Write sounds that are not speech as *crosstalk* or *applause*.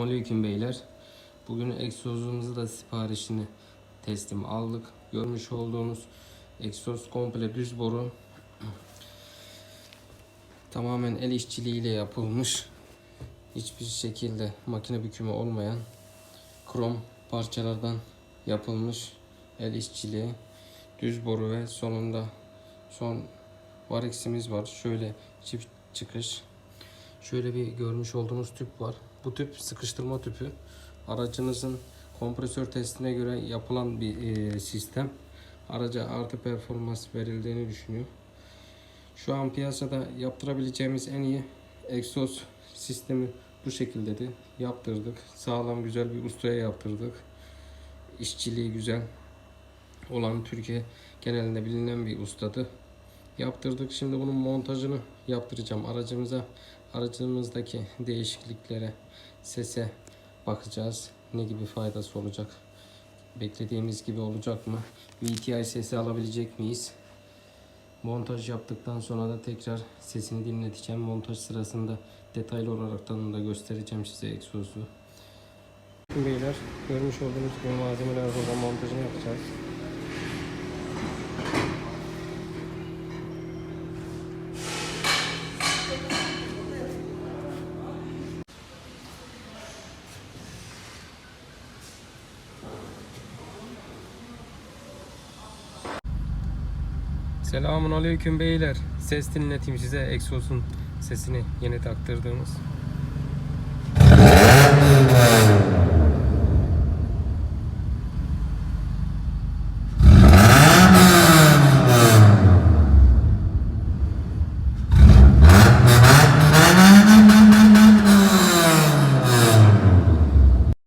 Selamünaleyküm beyler. Bugün egzozumuzu da siparişini teslim aldık. Görmüş olduğunuz egzoz komple düz boru. *clears throat* Tamamen el işçiliğiyle yapılmış. Hiçbir şekilde makine bükümü olmayan krom parçalardan yapılmış el işçiliği. Düz boru ve sonunda son vareximiz var. Şöyle çift çıkış. Şöyle bir görmüş olduğunuz tüp var. Bu tüp sıkıştırma tüpü. Aracınızın kompresör testine göre yapılan bir e, sistem. Araca artı performans verildiğini düşünüyor. Şu an piyasada yaptırabileceğimiz en iyi egzoz sistemi bu şekildedir. Yaptırdık. Sağlam güzel bir ustaya yaptırdık. İşçiliği güzel olan Türkiye genelinde bilinen bir ustadı. Yaptırdık. Şimdi bunun montajını yaptıracağım. Aracımıza aracımızdaki değişikliklere, sese bakacağız. Ne gibi faydası olacak? Beklediğimiz gibi olacak mı? VTI sesi alabilecek miyiz? Montaj yaptıktan sonra da tekrar sesini dinleteceğim. Montaj sırasında detaylı olaraktan da göstereceğim size egzozu. Beyler görmüş olduğunuz gibi malzemeler burada montajını yapacağız. Selamun aleyküm beyler. Ses dinleteyim size egzozun sesini yeni taktırdığımız.